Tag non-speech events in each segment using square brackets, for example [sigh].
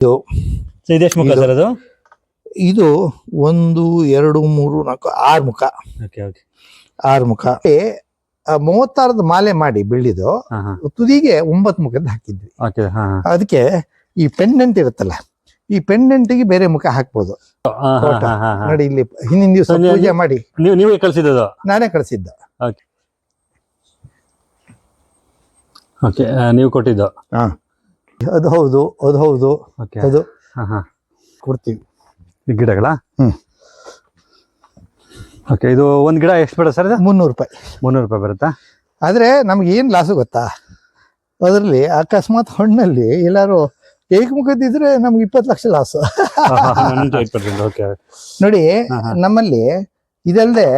ಇದು. ಇದೆಷ್ಟು ಮುಖ ಸರ್ ಅದು? ಇದು ಒಂದು ಎರಡು ಮೂರು ನಾಲ್ಕು ಆರು ಮುಖ. ಆರು ಮುಖ. ಮೂವತ್ತಾರದ ಮಾಲೆ ಮಾಡಿ ಬೆಳ್ಳಿದು ತುದಿಗೆ ಒಂಬತ್ತು ಮುಖದ ಹಾಕಿದ್ವಿ. ಅದಕ್ಕೆ ಈ ಪೆಂಡೆಂಟ್ ಇರುತ್ತಲ್ಲ ಈ ಪೆಂಡೆಂಟ್ಗೆ ಬೇರೆ ಮುಖ ಹಾಕ್ಬೋದು. ನೋಡಿ ಇಲ್ಲಿ ಹಿಂದಿನ ದಿವಸ ಪೂಜೆ ಮಾಡಿ. ನೀವು ಕಳಿಸಿದ್ದು ನಾನೇ ಕಳಿಸಿದ್ದ. ನೀವು ಕೊಟ್ಟಿದ್ದು? ಹಾ. ಅದು ಹೌದು ಅದು ಹೌದು. ಓಕೆ ಅದು ಹಾಂ ಹಾಂ. ಕೊಡ್ತೀವಿ. ಈ ಗಿಡಗಳ. ಓಕೆ ಇದು ಒಂದು ಗಿಡ ಎಷ್ಟು ಬೇಡ ಸರ್ ಇದು? ಮುನ್ನೂರು ರೂಪಾಯಿ. ಮುನ್ನೂರು ರೂಪಾಯಿ ಬರುತ್ತಾ? ಆದ್ರೆ ನಮ್ಗೆ ಏನು ಲಾಸು ಗೊತ್ತಾ? ಅದರಲ್ಲಿ ಅಕಸ್ಮಾತ್ ಹಣ್ಣಲ್ಲಿ ಎಲ್ಲಾರು ಏಕಮುಖದಿದ್ರೆ ನಮ್ಗೆ ಇಪ್ಪತ್ತು ಲಕ್ಷ ಲಾಸು ಓಕೆ ನೋಡಿ. ನಮ್ಮಲ್ಲಿ ಇದಲ್ಲದೆ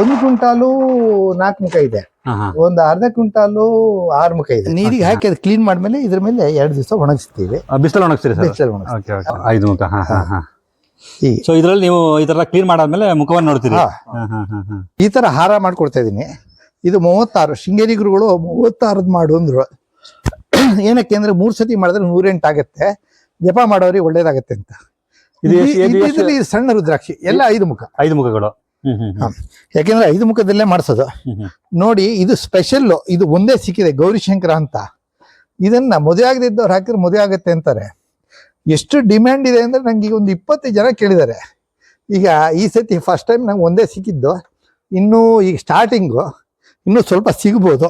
ಒಂದು ಕ್ವಿಂಟಾಲು ನಾಲ್ಕು ಮುಖ ಇದೆ. ಒಂದು ಅರ್ಧ ಕ್ವಿಂಟಾಲು ಆರು ಮುಖ ಇದೆ. ನೀರಿಗೆ ಹಾಕಿ ಅದು ಕ್ಲೀನ್ ಮಾಡ್ಮೇಲೆ ಇದ್ರ ಮೇಲೆ ಎರಡು ದಿವಸ ಒಣಗಿಸ್ತೀವಿ. ಬಿಸಿಲು ಒಣಗಿಸ್ತೀರಿ ಸರ್? ಒಣಗಿಸ್ತೀವಿ. Okay okay. ಐದು ಮುಖ ಹಾ ಹಾ ಹಾ. ಹೀಗೆ ಸೊ ಇದ್ರಲ್ಲಿ ನೀವು ಈ ತರ ಕ್ಲೀನ್ ಮಾಡಾದ್ಮೇಲೆ ಮುಖವನ್ನು ನೋಡ್ತೀರಿ? ಹಾ. ಹಾ ಹಾ ಹಾ ಹಾ. ಈ ತರ ಹಾರ ಮಾಡ್ಕೊಡ್ತಾ ಇದೀನಿ ಇದು ಮೂವತ್ತಾರು ಶೃಂಗೇರಿ ಗುರುಗಳು ಮೂವತ್ತಾರದ್ ಮಾಡು ಅಂದ್ರು. ಏನಕ್ಕೆ ಅಂದ್ರೆ ಮೂರ್ ಸತಿ ಮಾಡಿದ್ರೆ ನೂರೆಂಟು ಆಗತ್ತೆ. ಜಪ ಮಾಡೋರಿಗೆ ಒಳ್ಳೇದಾಗತ್ತೆ ಅಂತ. ಸಣ್ಣ ರುದ್ರಾಕ್ಷಿ ಎಲ್ಲ ಐದು ಮುಖ. ಐದು ಮುಖಗಳು. ಯಾಕೆಂದ್ರೆ ಐದು ಮುಖದಲ್ಲೇ ಮಾಡಿಸೋದು. ನೋಡಿ ಇದು ಸ್ಪೆಷಲ್ ಇದು ಒಂದೇ ಸಿಕ್ಕಿದೆ ಗೌರಿಶಂಕರ ಅಂತ. ಇದನ್ನ ಮದುವೆ ಆಗದಿದ್ದವ್ರು ಹಾಕಿದ್ರೆ ಮದುವೆ ಆಗುತ್ತೆ ಅಂತಾರೆ. ಎಷ್ಟು ಡಿಮ್ಯಾಂಡ್ ಇದೆ ಅಂದ್ರೆ ನಂಗೆ ಈಗ ಒಂದು ಇಪ್ಪತ್ತು ಜನ ಕೇಳಿದ್ದಾರೆ. ಈಗ ಈ ಸತಿ ಫಸ್ಟ್ ಟೈಮ್ ನಂಗೆ ಒಂದೇ ಸಿಕ್ಕಿದ್ದು. ಇನ್ನೂ ಈಗ ಸ್ಟಾರ್ಟಿಂಗು ಇನ್ನೂ ಸ್ವಲ್ಪ ಸಿಗ್ಬೋದು.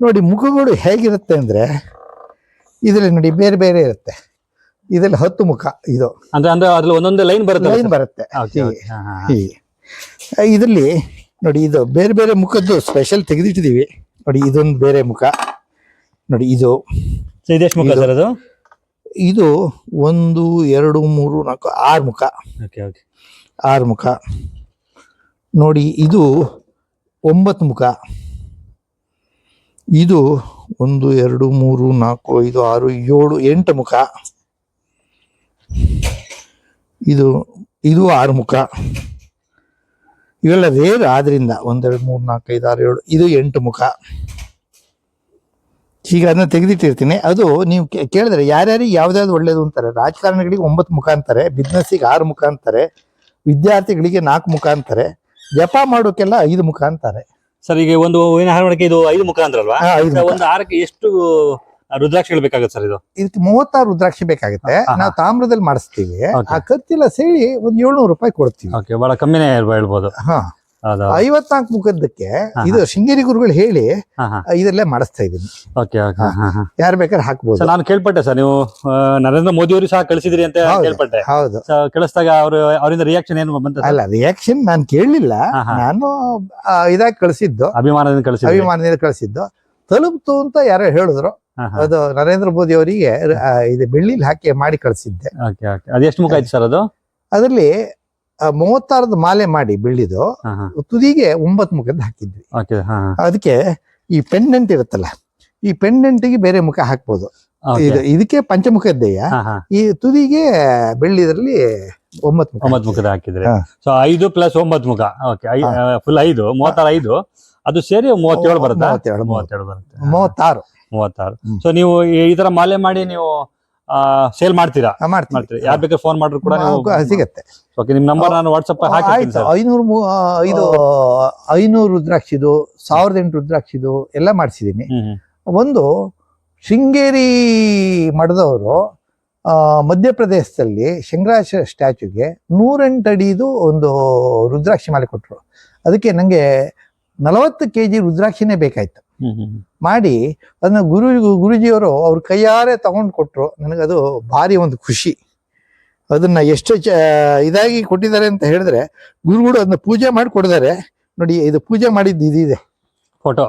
ನೋಡಿ ಮುಖಗಳು ಹೇಗಿರುತ್ತೆ ಅಂದರೆ ಇದರಲ್ಲಿ ನೋಡಿ ಬೇರೆ ಬೇರೆ ಇರುತ್ತೆ. ಇದರಲ್ಲಿ ಹತ್ತು ಮುಖ ಇದು. ಅಂದ್ರೆ ಅಂದ್ರೆ ಅದ್ರಲ್ಲಿ ಒಂದೊಂದು ಲೈನ್ ಬರುತ್ತೆ. ಲೈನ್ ಬರುತ್ತೆ ಇದರಲ್ಲಿ ನೋಡಿ ಇದು ಬೇರೆ ಬೇರೆ ಮುಖದ್ದು ಸ್ಪೆಷಲ್ ತೆಗೆದಿಟ್ಟಿದ್ದೀವಿ ನೋಡಿ ಇದೊಂದು ಬೇರೆ ಮುಖ. ನೋಡಿ ಇದು. ಸೈದೇಶ್ ಇದೆಷ್ಟು ಮುಖ ಸರ್ ಅದು? ಇದು ಒಂದು ಎರಡು ಮೂರು ನಾಲ್ಕು ಆರು ಮುಖ. ಓಕೆ ಓಕೆ ಆರು ಮುಖ. ನೋಡಿ ಇದು ಒಂಬತ್ತು ಮುಖ. ಇದು ಒಂದು ಎರಡು ಮೂರು ನಾಲ್ಕು ಐದು ಆರು ಏಳು ಎಂಟು ಮುಖ. ಇದು ಇದು ಆರು ಮುಖ. ಇವೆಲ್ಲ ರೇರ್ ಆದ್ರಿಂದ ಒಂದೆರಡು ಮೂರು ನಾಲ್ಕು ಐದು ಆರು ಏಳು ಇದು ಎಂಟು ಮುಖ. ಈಗ ಅದನ್ನ ತೆಗೆದಿಟ್ಟಿರ್ತೀನಿ. ಅದು ನೀವು ಕೇಳಿದ್ರೆ ಯಾರ್ಯಾರಿಗೆ ಯಾವ್ದಾದ್ರು ಒಳ್ಳೇದು ಅಂತಾರೆ? ರಾಜಕಾರಣಿಗಳಿಗೆ ಒಂಬತ್ತು ಮುಖ ಅಂತಾರೆ ಬಿಸ್ನೆಸ್ಸಿಗೆ ಆರು ಮುಖ ಅಂತಾರೆ ವಿದ್ಯಾರ್ಥಿಗಳಿಗೆ ನಾಲ್ಕು ಮುಖ ಅಂತಾರೆ ಜಪ ಮಾಡೋಕೆಲ್ಲ ಐದು ಮುಖ ಅಂತಾರೆ. ಸರ್ ಈಗ ಒಂದು ಹೂವಿನ ಹಾರ ಮಾಡಕ್ಕೆ ಇದು ಐದು ಮುಖ ಅಂದ್ರಲ್ವಾ? ಒಂದು ಹಾರಕ್ಕೆ ಎಷ್ಟು ರುದ್ರಾಕ್ಷಿಗಳು ಬೇಕಾಗುತ್ತೆ ಸರ್ ಇದು. ಇದಕ್ಕೆ ಮೂವತ್ತಾರು ರುದ್ರಾಕ್ಷಿ ಬೇಕಾಗುತ್ತೆ. ನಾವು ತಾಮ್ರದಲ್ಲಿ ಮಾಡಿಸ್ತೀವಿ. ಆ ಖರ್ಚಿಲ್ಲ ಸೇರಿ ಒಂದ್ ಏಳ್ನೂರು ರೂಪಾಯಿ ಕೊಡ್ತೀವಿ. ಓಕೆ ಬಹಳ ಕಮ್ಮಿನೇ ಹೇಳ್ಬೋದು. ಹಾ. ಹೌದಾ ಐವತ್ನಾಲ್ಕು ಮುಖದ್ದಕ್ಕೆ ಹಾ, ಇದು ಶೃಂಗೇರಿ ಗುರುಗಳು ಹೇಳಿ ಇದರಲ್ಲೇ ಮಾಡಿಸ್ತಾ ಇದೀನಿ. ಓಕೆ ಓಕೆ ಯಾರು ಬೇಕಾದ್ರೆ ಹಾಕ್ಬೋದು. ನಾನು ಕೇಳ್ಪಟ್ಟೆ ಸರ್ ನೀವು ನರೇಂದ್ರ ಮೋದಿ ಅವರು ಸಹ ಕಳಿಸಿದ್ರಿ ಅಂತ. ಕೇಳ್ಪಟ್ಟೆ. ಹೌದು. ಕಳಿಸಿದಾಗ ಅವರು ಅವರಿಂದ ರಿಯಾಕ್ಷನ್ ಏನು ಬಂತ ಅಲ್ಲ ರಿಯಾಕ್ಷನ್ ನಾನು ಕೇಳಲಿಲ್ಲ. ನಾನು ಇದಾಗಿ ಕಳಿಸಿದ್ದು. ಅಭಿಮಾನದಿಂದ ಕಳಿಸಿದ್ದು ಅಭಿಮಾನದಿಂದ ಕಳಿಸಿದ್ದು. ತಲುಪ್ತು ಅಂತ ಯಾರೋ ಹೇಳಿದ್ರು. ಅದು ನರೇಂದ್ರ ಮೋದಿ ಅವರಿಗೆ ಇದು ಬೆಳ್ಳಿಲಿ ಹಾಕಿ ಮಾಡಿ ಕಳಿಸಿದ್ದೆ. Okay okay. ಅದು ಎಷ್ಟು ಮುಖ ಆಯ್ತು ಸರ್ ಅದು? ಅದರಲ್ಲಿ ಮೂವತ್ತಾರದ ಮಾಲೆ ಮಾಡಿ ಬೆಳ್ಳಿದು ತುದಿಗೆ ಒಂಬತ್ತು ಮುಖದ ಹಾಕಿದ್ವಿ. ಅದಕ್ಕೆ ಈ ಪೆಂಡೆಂಟ್ ಇರುತ್ತಲ್ಲ ಈ ಪೆಂಡೆಂಟ್ಗೆ ಬೇರೆ ಮುಖ ಹಾಕ್ಬೋದು. ಇದು ಇದಕ್ಕೆ ಪಂಚಮುಖದ್ದೇಯ ಈ ತುದಿಗೆ ಬೆಳ್ಳಿದ್ರಲ್ಲಿ ಒಂಬತ್ತು ಮುಖ. ಒಂಬತ್ತು ಮುಖದ ಹಾಕಿದ್ರೆ. ಸೊ ಐದು ಪ್ಲಸ್ ಒಂಬತ್ತು ಮುಖ. ಓಕೆ ಫುಲ್ ಐದು. ಮೂವತ್ತಾರು ಐದು. ಅದು ಸೇರಿ ಮೂವತ್ತೇಳು ಬರುತ್ತೆ? ಮೂವತ್ತೇಳು ಬರುತ್ತೆ. ಮೂವತ್ತಾರು. ಮೂವತ್ತಾರು. ಸೊ ನೀವು ಈ- ತರ ಮಾಲೆ ಮಾಡಿ ನೀವು ಸೇಲ್ ಮಾಡ್ತೀರಾ? ಮಾಡ್ತೀರಾ? ಯಾರು ಬೇಕಾದ್ರೆ ಫೋನ್ ಮಾಡಿದ್ರು ಕೂಡ ನೀವು ಸಿಗತ್ತೆ. ಓಕೆ ನಿಮ್ಮ ನಂಬರ್ ನಾನು ವಾಟ್ಸಪ್ ಸರ್. ಐನೂರು ಇದು ಐನೂರು ರುದ್ರಾಕ್ಷಿದು ಸಾವಿರದ ಎಂಟು ರುದ್ರಾಕ್ಷಿದು ಎಲ್ಲ ಮಾಡಿಸಿದ್ದೀನಿ. ಒಂದು ಶೃಂಗೇರಿ ಮಠದವರು ಆ, ಮಧ್ಯಪ್ರದೇಶದಲ್ಲಿ ಶಂಕರಾಚಾರ್ಯ ಸ್ಟ್ಯಾಚ್ಯೂಗೆ ನೂರೆಂಟು ಅಡಿದು ಒಂದು ರುದ್ರಾಕ್ಷಿ ಮಾಲೆ ಕೊಟ್ಟರು ಅದಕ್ಕೆ ನನಗೆ ನಲವತ್ತು ಕೆ ಜಿ ರುದ್ರಾಕ್ಷಿನೇ ಬೇಕಾಯ್ತು. ಮಾಡಿ ಅದನ್ನ ಗುರು ಗುರುಜಿಯವರು ಅವ್ರ ಕೈಯಾರೆ ತಗೊಂಡು ಕೊಟ್ಟರು ನನಗದು ಭಾರಿ ಒಂದು ಖುಷಿ. ಅದನ್ನ ಎಷ್ಟು ಚ ಇದಾಗಿ ಕೊಟ್ಟಿದ್ದಾರೆ ಅಂತ ಹೇಳಿದ್ರೆ ಗುರುಗಳು ಅದನ್ನ ಪೂಜೆ ಮಾಡಿ ಕೊಡಿದ್ದಾರೆ ನೋಡಿ ಇದು ಪೂಜೆ ಮಾಡಿದ್ದು ಇದಿದೆ. ಫೋಟೋ.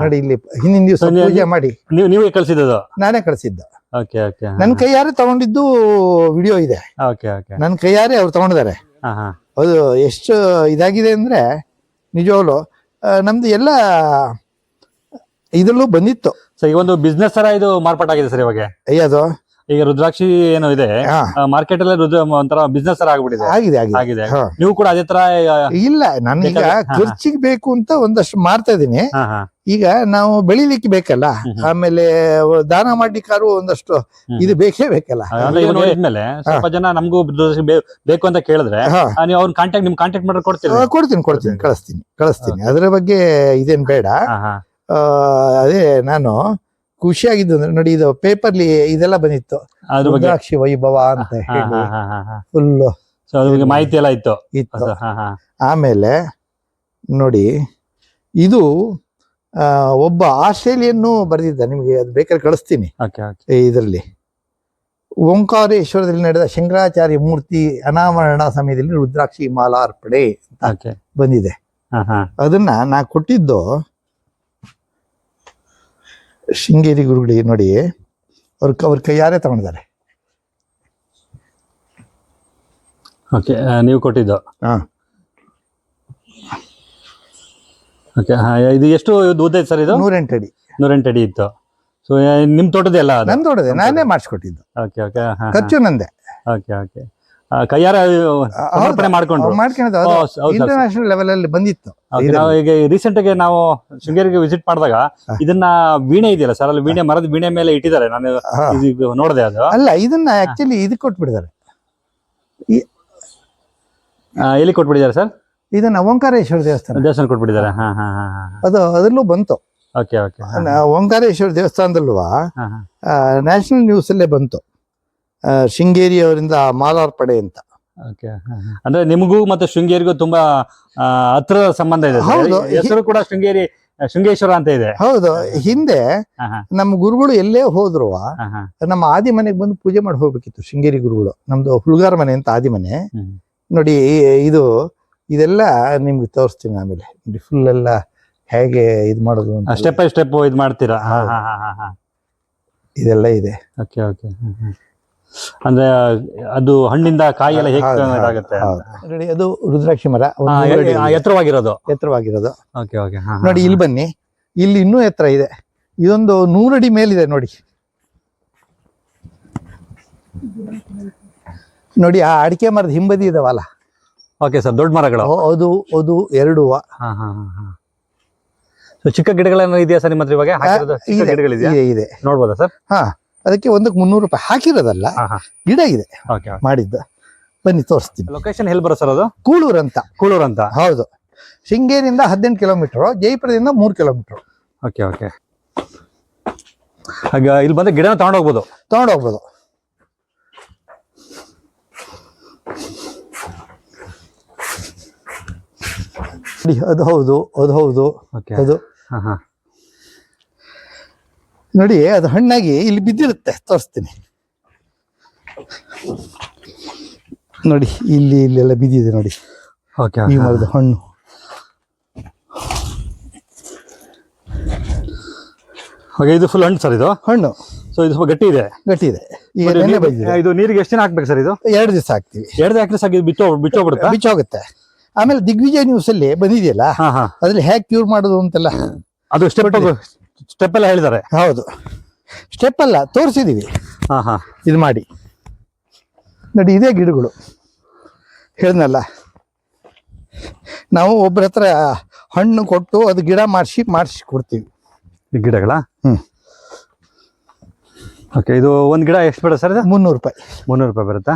ನೋಡಿ ಇಲ್ಲಿ ಹಿಂದಿನ ದಿವಸ ಪೂಜೆ ಮಾಡಿ. ನೀವು ನೀವೇ ಕಳಿಸಿದ್ದು ನಾನೇ ಕಳಿಸಿದ್ದ. ನನ್ನ ಕೈಯಾರೆ ತಗೊಂಡಿದ್ದು ವಿಡಿಯೋ ಇದೆ. ನನ್ನ ಕೈಯಾರೆ ಅವ್ರು ತಗೊಂಡಿದ್ದಾರೆ. ಅದು ಎಷ್ಟು ಇದಾಗಿದೆ ಅಂದ್ರೆ ನಿಜವಾಗ್ಲು ನಮ್ದು ಎಲ್ಲ ಇದರಲ್ಲೂ ಬಂದಿತ್ತು. ಸೊ ಈಗ ಒಂದು ಬಿಸ್ನೆಸ್ ತರ ಇದು ಮಾರ್ಪಾಟಾಗಿದೆ ಸರ್ ಇವಾಗ? ಅಯ್ಯದು ಈಗ ರುದ್ರಾಕ್ಷಿ ಏನೋ ಇದೆ ಹಾ. ಮಾರ್ಕೆಟ್ ಅಲ್ಲಿ ರುದ್ರ ಒಂಥರ ಬಿಸ್ನೆಸ್ ತರ ಆಗ್ಬಿಟ್ಟಿದೆ. ಆಗಿದೆ ಆಗಿದೆ. ಆಗಿದೆ. ಹಾ. ನೀವು ಕೂಡ ಅದೇ ತರ ಆ, ಇಲ್ಲ ನಾನೀಗ ಈಗ ಹಾ. ಖರ್ಚಿಗೆ ಬೇಕು ಅಂತ ಒಂದಷ್ಟು ಮಾಡ್ತಾ ಇದೀನಿ ಹಾ ಹಾ. ಈಗ ನಾವು ಬೆಳಿಲಿಕ್ಕೆ ಬೇಕಲ್ಲ? ಹ್ಮ್. ಆಮೇಲೆ ದಾನ ಮಾಡ್ಲಿಕ್ಕಾರು ಒಂದಷ್ಟು ಹ್ಮ್. ಇದು ಬೇಕೇ ಬೇಕಲ್ಲ? ಅಂದ್ರೆ ಇವಾಗ ನೋಡಿದ್ಮೇಲೆ ಸ್ವಲ್ಪ ಜನ ನಮಗೂ ರುದ್ರಾಕ್ಷಿ ಬೇ- ಬೇಕು ಅಂತ ಕೇಳಿದ್ರೆ ಹಾ. ಆ, ನೀವು ಅವ್ರ ಕಾಂಟ್ಯಾಕ್ಟ್ ನಿಮ್ ಕಾಂಟ್ಯಾಕ್ಟ್ ಮಾಡಿ ಕೊಡ್ತೀರಿ? ಆ, ಕೊಡ್ತೀನಿ ಕೊಡ್ತೀನಿ ಕಳಿಸ್ತೀನಿ ಕಳಿಸ್ತೀನಿ. ಅದ್ರ ಬಗ್ಗೆ ಇದೇನ್ ಬೇಡ. ಹಾ ಹಾ. ಆ, ಅದೇ ನಾನು ಖುಷಿಯಾಗಿದ್ದು ಅಂದ್ರೆ ನೋಡಿ ಇದು ಪೇಪರ್ಲಿ ಇದೆಲ್ಲ ಬಂದಿತ್ತು. ರುದ್ರಾಕ್ಷಿ ವೈಭವ ಅಂತ ಹೇಳಿ. ಹಾ ಹಾ ಹಾ. ಹಾ ಫುಲ್ ಸೊ ಮಾಹಿತಿ ಎಲ್ಲ ಇತ್ತು. ಇತ್ತು. ಆಮೇಲೆ ನೋಡಿ ಇದು ಒಬ್ಬ ಆಸ್ಟ್ರೇಲಿಯನ್ನು ಬರೆದಿದ್ದ. ನಿಮಗೆ ಅದು ಬೇಕಾದ್ರೆ ಕಳಿಸ್ತೀನಿ. ಇದರಲ್ಲಿ. ಓಂಕಾರೇಶ್ವರದಲ್ಲಿ ನಡೆದ ಶಂಕರಾಚಾರ್ಯ ಮೂರ್ತಿ ಅನಾವರಣ ಸಮಯದಲ್ಲಿ ರುದ್ರಾಕ್ಷಿ ಮಾಲಾರ್ಪಣೆ ಅಂತ ಬಂದಿದೆ. ಅದನ್ನ ನಾ ಕೊಟ್ಟಿದ್ದು ಶೃಂಗೇರಿ ಗುರುಗಳಿಗೆ ನೋಡಿ ಅವ್ರ ಅವ್ರ ಕೈಯಾರೆ ತಗೊಂಡಿದ್ದಾರೆ. ಓಕೆ ನೀವು ಕೊಟ್ಟಿದ್ದು? ಹಾ. ಓಕೆ ಹಾ ಇದು ಎಷ್ಟು ಉದ್ದ ಸರ್ ಇದು? ನೂರೆಂಟು ಅಡಿ. ನೂರೆಂಟು ಅಡಿ ಇತ್ತು. ಸೊ ನಿಮ್ ತೋಟದ ನನ್ನ ಅದು ನನ್ ಮಾಡಿಸ್ಕೊಟ್ಟಿದ್ದು. ಓಕೆ ಓಕೆ ಹಾ. ಖರ್ಚು ನಂದೆ. Okay okay. ಕೈಯಾರ ಸಮರ್ಪಣೆ ಹೌದು ಇಂಟರ್ನ್ಯಾಷನಲ್ ಲೆವೆಲ್ ಅಲ್ಲಿ ಬಂದಿತ್ತು. ನಾವು ಈಗ ರೀಸೆಂಟ್ ಆಗಿ ನಾವು ಶೃಂಗೇರಿಗೆ ವಿಸಿಟ್ ಮಾಡಿದಾಗ ಇದನ್ನ ವೀಣೆ ಇದೆಯಲ್ಲ ಸರ್? ಅಲ್ಲಿ ವೀಣೆ ಮರದ ವೀಣೆ ಮೇಲೆ ಇಟ್ಟಿದ್ದಾರೆ. ನಾನು. ನೋಡಿದೆ ಅದು. ಅಲ್ಲ ಇದನ್ನ ಆಕ್ಚುಲಿ ಇದು ಕೊಟ್ಬಿಡಿದ್ದಾರೆ ಎಲ್ಲಿ ಕೊಟ್ಬಿಟ್ಟಿದ್ದಾರೆ ಸರ್? ಇದನ್ನ ಓಂಕಾರೇಶ್ವರ ದೇವಸ್ಥಾನ. ದೇವಸ್ಥಾನ ಕೊಟ್ಬಿಟ್ಟಿದ್ದಾರೆ. ಅದು ಅದರಲ್ಲೂ ಬಂತು. Okay okay. ಓಂಕಾರೇಶ್ವರ ದೇವಸ್ಥಾನದಲ್ವಾ ನ್ಯಾಷನಲ್ ನ್ಯೂಸ್ ಅಲ್ಲೇ ಬಂತು. ಶೃಂಗೇರಿ ಅವರಿಂದ ಮಾಲಾರ್ಪಣೆ ಅಂತ. ಓಕೆ. ಅಂದ್ರೆ ನಿಮಗೂ ಮತ್ತೆ ಶೃಂಗೇರಿಗೂ ತುಂಬಾ ಹತ್ರ ಸಂಬಂಧ ಇದೆ. ಹೌದು. ಹೆಸರು ಕೂಡ ಶೃಂಗೇರಿ ಶೃಂಗೇಶ್ವರ ಅಂತ ಇದೆ. ಹೌದು. ಹಿಂದೆ ನಮ್ಮ ಗುರುಗಳು ಎಲ್ಲೇ ಹೋದ್ರು ನಮ್ಮ ಆದಿ ಮನೆಗೆ ಬಂದು ಪೂಜೆ ಮಾಡಿ ಹೋಗ್ಬೇಕಿತ್ತು ಶೃಂಗೇರಿ ಗುರುಗಳು. ನಮ್ದು ಹುಲ್ಗಾರ ಮನೆ ಅಂತ ಆದಿ ಮನೆ. ನೋಡಿ ಇದು ಇದೆಲ್ಲ ನಿಮ್ಗೆ ತೋರಿಸ್ತೀನಿ ಆಮೇಲೆ. ನೋಡಿ ಫುಲ್ ಎಲ್ಲ ಹೇಗೆ ಇದು ಮಾಡೋದು ಸ್ಟೆಪ್ ಬೈ ಸ್ಟೆಪ್ ಇದು ಮಾಡ್ತೀರಾ? ಇದೆಲ್ಲ ಇದೆ. Okay okay. ಅಂದ್ರೆ ಅದು ಹಣ್ಣಿಂದ ಕಾಯಿ ಎಲ್ಲ ಹೇಗೆ ಇದಾಗುತ್ತೆ ನೋಡಿ ಅದು ರುದ್ರಾಕ್ಷಿ ಮರ ಒಂದು ಎತ್ರವಾಗಿರೋದು ಎತ್ತರವಾಗಿರೋದು? ಎತ್ತರವಾಗಿರೋದು. ಓಕೆ ಓಕೆ ನೋಡಿ ಇಲ್ಲಿ ಬನ್ನಿ. ಇಲ್ಲಿ ಇನ್ನೂ ಎತ್ತರ ಇದೆ. ಇದೊಂದು ನೂರಡಿ ಮೇಲಿದೆ ನೋಡಿ. ನೋಡಿ ಆ ಅಡಿಕೆ ಮರದ ಹಿಂಬದಿ ಇದಾವಲ್ಲ? ಓಕೆ ಸರ್ ದೊಡ್ಡ ಮರಗಳು. ಅದು ಅದು ಎರಡು ಹಾ ಹಾ ಹಾ ಹಾ. ಸೊ ಚಿಕ್ಕ ಗಿಡಗಳೇನೋ ಇದೆಯಾ ಸರ್ ನಿಮ್ಮ ಹತ್ರ ಇವಾಗ? ಇದೆ. ನೋಡ್ಬೋದಾ ಸರ್ ಹಾ. ಅದಕ್ಕೆ ಒಂದಕ್ಕೆ ಮುನ್ನೂರು ರೂಪಾಯಿ ಹಾಕಿರೋದಲ್ಲ ಗಿಡ ಇದೆ ಓಕೆ ಮಾಡಿದ್ದು. ಬನ್ನಿ ತೋರಿಸ್ತೀನಿ. ಲೊಕೇಶನ್ ಎಲ್ಲಿ ಬರೋ ಸರ್ ಅದು? ಕೂಳೂರು ಅಂತ. ಕೂಳೂರು ಅಂತ? ಹೌದು. ಶೃಂಗೇರಿಯಿಂದ ಹದಿನೆಂಟು ಕಿಲೋಮೀಟರ್ ಜೈಪುರದಿಂದ ಮೂರು ಕಿಲೋಮೀಟರ್ ಓಕೆ ಓಕೆ. ಹಾಗ ಇಲ್ಲಿ ಬಂದ್ರೆ ಗಿಡನ ತಗೊಂಡು ಹೋಗ್ಬೋದು ತಗೊಂಡು ಹೋಗ್ಬೋದು ನೋಡಿ, ಅದು ಹೌದು ಅದು ಹೌದು ಓಕೆ. ಅದು. ಹಾಂ ಹಾ. ನೋಡಿ ಅದು ಹಣ್ಣಾಗಿ ಇಲ್ಲಿ ಬಿದ್ದಿರುತ್ತೆ. ತೋರಿಸ್ತೀನಿ. ನೋಡಿ ಇಲ್ಲಿ ಇಲ್ಲೆಲ್ಲ ಬಿದ್ದಿದೆ ನೋಡಿ. ಓಕೆ. ಈ ಮರದ ಹಣ್ಣು. ಹಾಗೆ ಇದು ಫುಲ್ ಹಣ್ಣು ಸರ್ ಇದು? ಹಣ್ಣು. ಸೊ ಇದು ಸ್ವಲ್ಪ ಗಟ್ಟಿ ಇದೆ? ಗಟ್ಟಿ ಇದೆ. ಈಗ ಮತ್ತೆ ನೆನ್ನೆ ಬಂದಿದೆ. ಇದು ನೀರಿಗೆ ಎಷ್ಟು ದಿನ ಹಾಕ್ಬೇಕು ಸರ್ ಇದು? ಎರಡು ದಿವಸ ಹಾಕ್ತಿವಿ. ಎರಡು ಹಾಕಿದ್ರೆ ಸಾಕು ಬಿಚ್ಚೋ ಬಿಚ್ಚ ಬಿಚ್ಚೋಗುತ್ತೆ. ಆಮೇಲೆ ದಿಗ್ವಿಜಯ ನ್ಯೂಸ್ ಅಲ್ಲಿ ಬಂದಿದೆಯಲ್ಲ? ಅದ್ರಲ್ಲಿ ಹೇಗೆ ಕ್ಯೂರ್ ಮಾಡೋದು ಅಂತೆಲ್ಲ. ಅದು ಸ್ಟೆಪ್ ಸ್ಟೆಪ್ ಎಲ್ಲ ಹೇಳಿದ್ದಾರೆ. ಹೌದು. ಸ್ಟೆಪ್ ಅಲ್ಲ ತೋರಿಸಿದೀವಿ. ಹಾ ಹಾ. ಇದು ಮಾಡಿ. ನೋಡಿ ಇದೇ ಗಿಡಗಳು. ಹೇಳಿದ್ನಲ್ಲ. ನಾವು ಒಬ್ಬರ ಹತ್ರ ಹಣ್ಣು ಕೊಟ್ಟು ಅದು ಗಿಡ ಮಾಡಿಸಿ ಮಾಡಿಸಿ ಕೊಡ್ತೀವಿ. ಈ ಗಿಡಗಳ? ಹ್ಞೂ ಓಕೆ ಇದು ಒಂದು ಗಿಡ ಎಷ್ಟು ಬೇಡ ಸರ್ ಇದು? ಮುನ್ನೂರು ರೂಪಾಯಿ. ಮುನ್ನೂರು ರೂಪಾಯಿ ಬರುತ್ತಾ?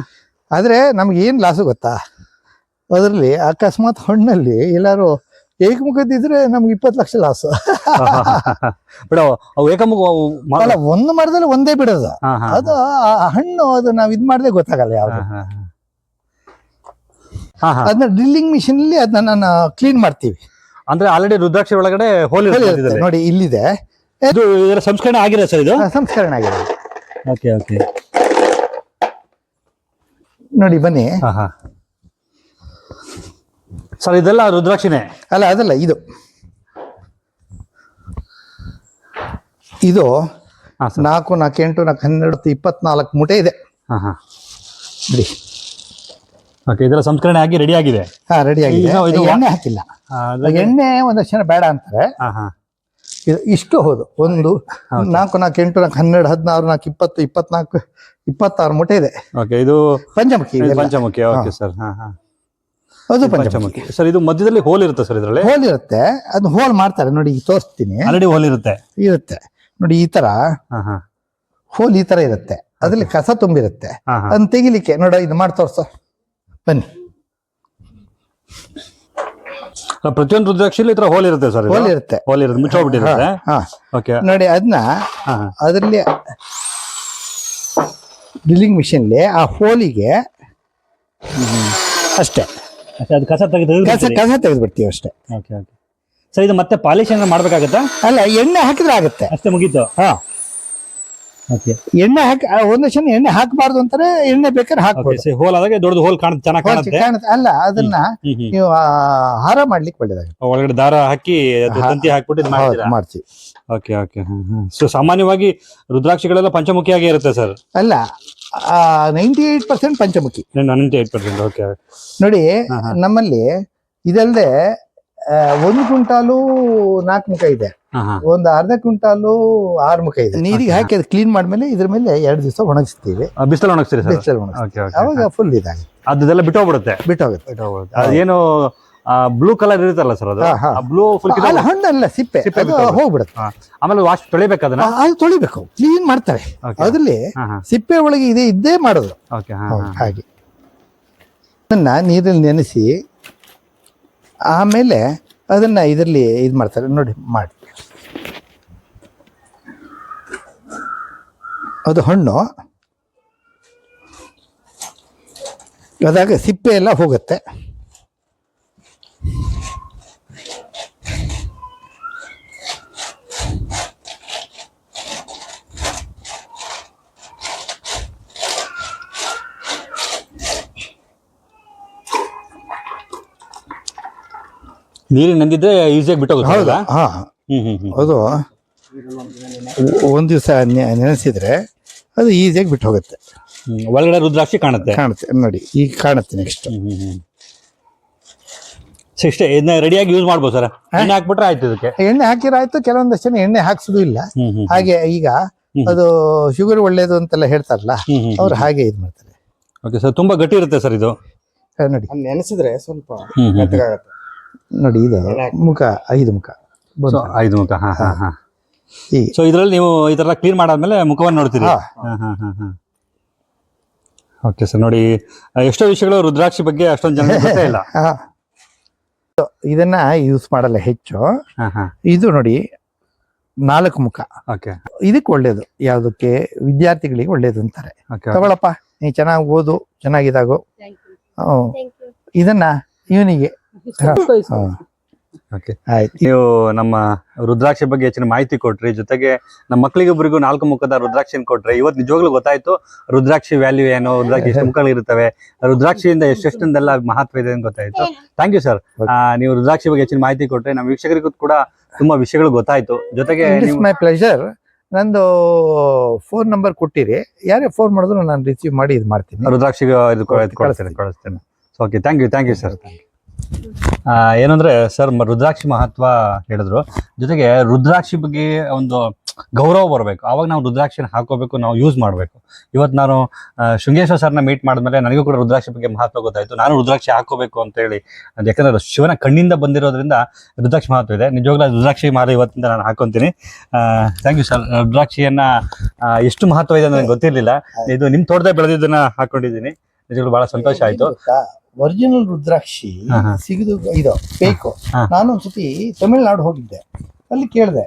ಆದರೆ ನಮ್ಗೆ ಏನು ಲಾಸು ಗೊತ್ತಾ? ಅದರಲ್ಲಿ ಅಕಸ್ಮಾತ್ ಹಣ್ಣಲ್ಲಿ ಎಲ್ಲಾರು ಏಕಮುಖದಿದ್ರೆ ನಮ್ಗೆ ಇಪ್ಪತ್ತು ಲಕ್ಷ ಲಾಸ್ [laughs] ಬಿಡ ಅವು ಏಕಮುಖ ಅವು ಮ- ಅಲ್ಲ ಒಂದು ಮರದಲ್ಲಿ ಒಂದೇ ಬಿಡೋದು. ಹಾ, ಹಾ, ಅದು ಆ ಹಣ್ಣು ಅದು ನಾವು ಇದು ಮಾಡಿದ್ರೆ ಗೊತ್ತಾಗಲ್ಲ ಯಾವ್ದು. ಹಾ, ಹಾ, ಅದನ್ನ ಡ್ರಿಲ್ಲಿಂಗ್ ಮಿಷಿನ್ ಅಲ್ಲಿ ಅದನ್ನ ನಾನು ಕ್ಲೀನ್ ಮಾಡ್ತೀವಿ. ಅಂದ್ರೆ ಆಲ್ರೆಡಿ ರುದ್ರಾಕ್ಷಿ ಒಳಗಡೆ ಹೋಲಿ ಇರುತ್ತೆ. ನೋಡಿ ಇಲ್ಲಿದೆ. ಇದು ಇದರ ಸಂಸ್ಕರಣೆ ಆಗಿದೆ ಸರ್ ಇದು? ಸಂಸ್ಕರಣ ಸಂಸ್ಕರಣೆ ಆಗಿದೆ. Okay okay. ನೋಡಿ ಬನ್ನಿ. ಹಾ ಹಾ. ಸರ್ ಇದೆಲ್ಲ ರುದ್ರಾಕ್ಷಿನೇ? ಅಲ್ಲ ಅದಲ್ಲ ಇದು. ಇದು ನಾಲ್ಕು ನಾಲ್ಕು ಎಂಟು ನಾಲ್ಕು ಹನ್ನೆರಡು ಇಪ್ಪತ್ನಾಲ್ಕು ಮೂಟೆ ಇದೆ. ಹಾ ಹಾ. ಬಿಡಿ. ಓಕೆ ಇದೆಲ್ಲ ಸಂಸ್ಕರಣೆ ಆಗಿ ರೆಡಿ ಆಗಿದೆ. ಹಾ ರೆಡಿ ಆಗಿದೆ. ಇದು- ಎಣ್ಣೆ ಹಾಕಿಲ್ಲ. ಎಣ್ಣೆ ಒಂದಷ್ಟು ಜನ ಬೇಡ ಅಂತಾರೆ. ಹಾ ಹಾ. ಇದು ಇಷ್ಟು ಹೌದು. ಒಂದು ನಾಲ್ಕು ನಾಲ್ಕು ಎಂಟು ನಾಲ್ಕು ಹನ್ನೆರಡು ಹದಿನಾರು ನಾಲ್ಕು ಇಪ್ಪತ್ತು ಇಪ್ಪತ್ನಾಲ್ಕು ಇಪ್ಪತ್ತಾರು ಮೂಟೆ ಇದೆ. ಓಕೆ ಇದು ಪಂಚಮುಖಿ. ಪಂಚಮುಖಿ ಓಕೆ ಸರ್ ಹಾ ಹಾ. ಅದು ಪಂಚಮುಖಿ. ಸರ್ ಇದು ಮಧ್ಯದಲ್ಲಿ ಹೋಲ್ ಇರುತ್ತೆ ಸರ್ ಇದರಲ್ಲಿ? ಹೋಲ್ ಇರುತ್ತೆ. ಅದನ್ನ ಹೋಲ್ ಮಾಡ್ತಾರೆ. ನೋಡಿ ಈಗ ತೋರಿಸ್ತೀನಿ. ಆಲ್ರೆಡಿ ಹೋಲ್ ಇರುತ್ತೆ. ಇರುತ್ತೆ. ನೋಡಿ ಈ ತರ ಹಾ ಹಾ. ಹೋಲ್ ಈ ತರ ಇರುತ್ತೆ. ಅದ್ರಲ್ಲಿ ಕಸ ತುಂಬಿರುತ್ತೆ. ಅದನ್ನ ತೆಗಿಲಿಕ್ಕೆ ನೋಡ ಇದು ಮಾಡಿ ತೋರ್ಸ. ಬನ್ನಿ. ಪ್ರತಿಯೊಂದು ರುದ್ರಾಕ್ಷಿಲಿ ಇತರ ತರ ಹೋಲ್ ಇರುತ್ತೆ ಸರ್ ಹೋಲ್ ಇರುತ್ತೆ. ಹೋಲ್ ಇರುತ್ತೆ. ಮುಚ್ಚೋಗ್ಬಿಟ್ಟಿರುತ್ತೆ ಹಾ ಓಕೆ ನೋಡಿ ಅದನ್ನ ಅದರಲ್ಲಿ ಡ್ರಿಲ್ಲಿಂಗ್ ಮಿಷಿನ್ಲಿ ಆ ಹೋಲಿಗೆ ಅಷ್ಟೇ. ಅದು ಕಸ ತೆಗೆದು ಕಸ ಕಸ ತೆಗೆದ್ಬಿಡ್ತೀವಿ ಅಷ್ಟೇ. ಓಕೆ ಓಕೆ ಸರ್ ಇದು ಮತ್ತೆ ಪಾಲಿಶ್ ಏನಾದ್ರು ಮಾಡ್ಬೇಕಾಗತ್ತಾ? ಅಲ್ಲ ಎಣ್ಣೆ ಹಾಕಿದ್ರೆ ಆಗುತ್ತೆ. ಅಷ್ಟೇ ಮುಗೀತು? ಹಾ. ಓಕೆ ಎಣ್ಣೆ ಹಾಕಿ ಒಂದು ಕ್ಷಣ ಎಣ್ಣೆ ಹಾಕಬಾರ್ದು ಅಂತಾರೆ ಎಣ್ಣೆ ಬೇಕಾದ್ರೆ ಹಾಕಿ ಹೋಲ್ ಆದಾಗ ದೊಡ್ಡದು ಹೋಲ್ ಕಾಣುತ್ತೆ ಚೆನ್ನಾಗಿ ಕಾಣುತ್ತೆ. ಅಲ್ಲ ಅದನ್ನ ನೀವು ಆ, ಹಾರ ಮಾಡ್ಲಿಕ್ಕೆ ಒಳ್ಳೇದಾಗ ಒಳಗಡೆ ದಾರ ಹಾಕಿ. ತಂತಿ ಹಾಕ್ಬಿಟ್ಟು ಮಾಡ್ತೀವಿ ಓಕೆ ಓಕೆ ಸೊ ಸಾಮಾನ್ಯವಾಗಿ ರುದ್ರಾಕ್ಷಿಗಳೆಲ್ಲ ಪಂಚಮುಖಿಯಾಗಿ ಇರುತ್ತೆ ಸರ್ ಅಲ್ಲ ನೈಂಟಿ ಏಟ್ ಪರ್ಸೆಂಟ್ ಪಂಚಮುಖಿ ನೈಂಟಿ ಏಟ್ ಪರ್ಸೆಂಟ್ ಓಕೆ ನೋಡಿ. ನಮ್ಮಲ್ಲಿ ಇದಲ್ಲದೆ ಒಂದು ಕ್ವಿಂಟಾಲು ನಾಲ್ಕು ಮುಖ ಇದೆ. ಒಂದು ಅರ್ಧ ಕ್ವಿಂಟಾಲು ಆರು ಮುಖ ಇದೆ. ನೀರಿಗೆ ಹಾಕಿ ಅದು ಕ್ಲೀನ್ ಮಾಡ್ಮೇಲೆ ಇದ್ರ ಮೇಲೆ ಎರಡು ದಿವಸ ಒಣಗಿಸ್ತೀವಿ. ಬಿಸಿಲು ಒಣಗಿಸ್ತೀರಿ ಬಿಸಿಲು ಒಣಗಿಸ್ತೀವಿ. ಅವಾಗ ಫುಲ್ ಇದಾಗುತ್ತೆ. ಅದೆಲ್ಲ ಬಿಟ್ಟೋಗ್ಬಿಡುತ್ತೆ? ಬಿಟ್ಟೋಗುತ್ತೆ. ಅದೇನು ಬ್ಲೂ ಕಲರ್ ಇರುತ್ತಲ್ಲ ಸರ್ ಅದು. ಬ್ಲೂ ಫುಲ್ ಹಣ್ಣಲ್ಲ ಸಿಪ್ಪೆ. ಹೋಗ್ಬಿಡುತ್ತೆ. ಆಮೇಲೆ ವಾಶ್ ತೊಳಿಬೇಕು ಅದನ್ನ? ಅದು ತೊಳಿಬೇಕು. ಕ್ಲೀನ್ ಮಾಡ್ತಾರೆ. ಅದರಲ್ಲಿ ಸಿಪ್ಪೆ ಒಳಗೆ ಇದೆ ಇದ್ದೇ ಮಾಡೋದು. ಹಾಗೆ. ಅದನ್ನ ನೀರಲ್ಲಿ ನೆನೆಸಿ ಆಮೇಲೆ ಅದನ್ನ ಇದರಲ್ಲಿ ಇದು ಮಾಡ್ತಾರೆ. ನೋಡಿ ಮಾಡಿ. ಅದು ಹಣ್ಣು. ಅದಾಗ ಸಿಪ್ಪೆ ಎಲ್ಲ ಹೋಗುತ್ತೆ. ನೀರಿಗೆ ನಂದಿದ್ರೆ ಈಸಿಯಾಗಿ ಬಿಟ್ಟೋಗುತ್ತೆ ಹೌದಾ? ಹಾ. ಹ್ಮ್ ಹ್ಮ್ ಹ್ಮ್. ಅದು ಒಂದು ದಿವಸ ನೆನೆಸಿದ್ರೆ ಅದು ಈಸಿಯಾಗಿ ಬಿಟ್ಟು ಹೋಗುತ್ತೆ ಹ್ಮ್. ಒಳಗಡೆ ರುದ್ರಾಕ್ಷಿ ಕಾಣುತ್ತೆ. ಕಾಣುತ್ತೆ. ನೋಡಿ ಈಗ ಕಾಣುತ್ತೆ ನೆಕ್ಸ್ಟ್ ಸೊ ಇಷ್ಟೇ ಇದನ್ನ ರೆಡಿಯಾಗಿ ಯೂಸ್ ಮಾಡ್ಬೋದು ಸರ್? ಎಣ್ಣೆ ಹಾಕ್ಬಿಟ್ರೆ ಆಯ್ತು ಇದಕ್ಕೆ? ಎಣ್ಣೆ ಹಾಕಿರಾಯ್ತು ಕೆಲವೊಂದಷ್ಟು ಜನ ಎಣ್ಣೆ ಹಾಕ್ಸೋದು ಇಲ್ಲ. ಹ್ಮ್ ಹ್ಮ್ ಹಾಗೆ ಈಗ. ಅದು ಶುಗರ್ ಒಳ್ಳೇದು ಅಂತೆಲ್ಲ ಹೇಳ್ತಾರಲ್ಲ ಹ್ಮ್ ಹ್ಮ್ ಅವ್ರು ಹಾಗೆ ಇದು ಮಾಡ್ತಾರೆ. ಓಕೆ ಸರ್ ತುಂಬಾ ಗಟ್ಟಿ ಇರುತ್ತೆ ಸರ್ ಇದು. ಆ, ನೋಡಿ. ನೆನೆಸಿದ್ರೆ ಸ್ವಲ್ಪ ಹ್ಮ್ ಹ್ಮ್ ಮೆತ್ತಗಾಗತ್ತೆ ನೋಡಿ ಇದು ಮುಖ ಐದು ಮುಖ. ಸೊ ಐದು ಮುಖ ಹಾ ಹಾ ಹಾ. ಈ ಸೊ ಇದ್ರಲ್ಲಿ ನೀವು ಈ ಥರ ಕ್ಲೀನ್ ಮಾಡಾದ್ಮೇಲೆ ಮುಖವನ್ನು ನೋಡ್ತೀರಿ. ಹಾ. ಹಾ ಹಾ ಹಾ ಹಾ. ಓಕೆ ಸರ್ ನೋಡಿ ಎಷ್ಟೋ ವಿಷಯಗಳು ರುದ್ರಾಕ್ಷಿ ಬಗ್ಗೆ ಅಷ್ಟೊಂದು ಜನ [laughs] ಗೊತ್ತೇ ಇಲ್ಲ. ಹಾ. ಇದನ್ನ ಯೂಸ್ ಮಾಡಲ್ಲ ಹೆಚ್ಚು. ಹಾ ಹಾ. ಇದು ನೋಡಿ ನಾಲ್ಕು ಮುಖ. ಓಕೆ ಇದಕ್ಕೆ ಒಳ್ಳೇದು. ಯಾವುದಕ್ಕೆ? ವಿದ್ಯಾರ್ಥಿಗಳಿಗೆ ಒಳ್ಳೇದು ಅಂತಾರೆ. ಓಕೆ ತಗೊಳಪ್ಪ. ನೀ ಚೆನ್ನಾಗಿ ಓದು ಚೆನ್ನಾಗಿದಾಗು. ಇದನ್ನ ಇವನಿಗೆ ಓಕೆ ಆಯ್ತು. ನೀವು ನಮ್ಮ ರುದ್ರಾಕ್ಷಿ ಬಗ್ಗೆ ಹೆಚ್ಚಿನ ಮಾಹಿತಿ ಕೊಟ್ರಿ ಜೊತೆಗೆ ನಮ್ಮ ಮಕ್ಕಳಿಗೊಬ್ಬರಿಗೂ ನಾಲ್ಕು ಮುಖದ ರುದ್ರಾಕ್ಷಿನ ಕೊಟ್ರಿ. ಇವತ್ತು ನಿಜವಾಗ್ಲೂ ಗೊತ್ತಾಯ್ತು ರುದ್ರಾಕ್ಷಿ ವ್ಯಾಲ್ಯೂ ಏನು ರುದ್ರಾಕ್ಷಿ [laughs] ಎಷ್ಟು ಮುಖಗಳು ಇರ್ತವೆ ರುದ್ರಾಕ್ಷಿಯಿಂದ ಎಷ್ಟೆಷ್ಟೊಂದೆಲ್ಲ ಮಹತ್ವ ಇದೆ ಅಂತ ಗೊತ್ತಾಯ್ತು. ಥ್ಯಾಂಕ್ ಯು ಸರ್ ನೀವು ರುದ್ರಾಕ್ಷಿ ಬಗ್ಗೆ ಹೆಚ್ಚಿನ ಮಾಹಿತಿ ಕೊಟ್ರಿ ನಮ್ಮ ವೀಕ್ಷಕರಿಗೂ ಕೂಡ ತುಂಬಾ ವಿಷಯಗಳು ಗೊತ್ತಾಯ್ತು. ಜೊತೆಗೆ ಮೈ ಪ್ಲೆಷರ್ ನಂದು ಫೋನ್ ನಂಬರ್ ಕೊಟ್ಟಿರಿ. ಯಾರೇ ಫೋನ್ ಮಾಡಿದ್ರು ನಾನು ರಿಸೀವ್ ಮಾಡಿ ಇದು ಮಾಡ್ತೀನಿ. ರುದ್ರಾಕ್ಷಿಗೆ ಇದು ಕೊ- ಇದು ಕೊಡ್ತೇನೆ. ಕಳಿಸ್ತೇನೆ okay thank you thank you sir ಏನಂದ್ರೆ ಸರ್ ರುದ್ರಾಕ್ಷಿ ಮಹತ್ವ ಹೇಳಿದ್ರು. ಜೊತೆಗೆ ರುದ್ರಾಕ್ಷಿ ಬಗ್ಗೆ ಒಂದು ಗೌರವ ಬರಬೇಕು. ಅವಾಗ ನಾವು ರುದ್ರಾಕ್ಷಿನ ಹಾಕೋಬೇಕು, ನಾವು ಯೂಸ್ ಮಾಡಬೇಕು. ಇವತ್ತು ನಾನು ಶೃಂಗೇಶ್ವರ ಸರ್ನ ಮೀಟ್ ಮಾಡಿದ್ಮೇಲೆ ನನಗೂ ಕೂಡ ರುದ್ರಾಕ್ಷಿ ಬಗ್ಗೆ ಮಹತ್ವ ಗೊತ್ತಾಯ್ತು. ನಾನು ರುದ್ರಾಕ್ಷಿ ಹಾಕೋಬೇಕು ಅಂತ ಹೇಳಿ ಯಾಕಂದ್ರೆ ಶಿವನ ಕಣ್ಣಿಂದ ಬಂದಿರೋದ್ರಿಂದ ರುದ್ರಾಕ್ಷಿ ಮಹತ್ವ ಇದೆ. ನಿಜವಾಗ್ಲೂ ರುದ್ರಾಕ್ಷಿ ಮಾಲೆ ಇವತ್ತಿಂದ ನಾನು ಹಾಕೊಂತೀನಿ. ಥ್ಯಾಂಕ್ ಯು ಸರ್ ರುದ್ರಾಕ್ಷಿಯನ್ನ ಎಷ್ಟು ಮಹತ್ವ ಇದೆ ಅಂತ ನನಗೆ ಗೊತ್ತಿರಲಿಲ್ಲ. ಇದು ನಿಮ್ ತೋಟದ ಬೆಳೆದಿದ್ದನ್ನ ಹಾಕೊಂಡಿದ್ದೀನಿ. ನಿಜವಾಗ್ಲೂ ಬಹಳ ಸಂತೋಷ ಆಯ್ತು. ಒರಿಜಿನಲ್ ರುದ್ರಾಕ್ಷಿ. ಸಿಗದು ಇದು ಬೇಕು ಒಂದ್ಸತಿ ತಮಿಳ್ನಾಡು ಹೋಗಿದ್ದೆ. ಅಲ್ಲಿ ಕೇಳಿದೆ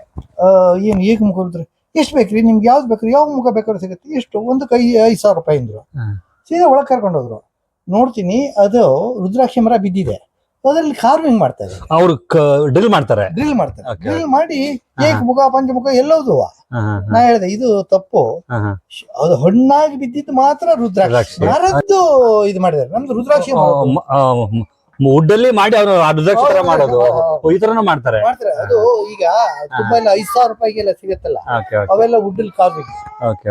ಏನು ಏಕ ಮುಖ ರುದ್ರ? ಎಷ್ಟು ಬೇಕ್ರಿ? ನಿಮ್ಗೆ ಯಾವ್ದು ಬೇಕ್ರಿ? ಯಾವ ಮುಖ ಬೇಕಾದ್ರೂ ಸಿಗುತ್ತೆ. ಎಷ್ಟು? ಒಂದು ಕೈ ಐದು ಸಾವಿರ ರೂಪಾಯಿ ಅಂದ್ರು. ಸೀದಾ ಒಳಗೆ ಕರ್ಕೊಂಡೋದ್ರು ನೋಡ್ತೀನಿ ಅದು ರುದ್ರಾಕ್ಷಿ ಮರ ಬಿದ್ದಿದೆ. ಅದರಲ್ಲಿ ಕಾರ್ವಿಂಗ್ ಮಾಡ್ತಾರೆ ಅವರು ಡ್ರಿಲ್ ಮಾಡ್ತಾರೆ. ಡ್ರಿಲ್ ಮಾಡ್ತಾರೆ. ಡ್ರಿಲ್ ಮಾಡಿ ಏಕ್ ಮುಖ ಪಂಚಮುಖ ಮುಖ ಹಾ, ಹಾ, ನಾ ಹೇಳಿದೆ ಇದು ತಪ್ಪು. ಅದು ಹಣ್ಣಾಗಿ ಬಿದ್ದಿದ್ದು ಮಾತ್ರ ರುದ್ರಾಕ್ಷಿ. ಮರದ್ದು ಇದು ಮಾಡಿದ್ದಾರೆ. ನಮ್ದು ರುದ್ರಾಕ್ಷಿ. ವುಡ್ ಅಲ್ಲಿ ಮಾಡಿ ಅವರು ರುದ್ರಾಕ್ಷಿ ತರ ಮಾಡೋದು. ಈ ತರನು ಮಾಡ್ತಾರೆ. ಮಾಡ್ತಾರೆ. ಅದು ಈಗ ತುಂಬಾ ಎಲ್ಲ ಐದ್ ಸಾವಿರ ರೂಪಾಯಿಗೆಲ್ಲ ಸಿಗುತ್ತಲ್ಲ. ಅವೆಲ್ಲ ವುಡ್ ಕಾರ್ವಿಂಗ್ ಓಕೆ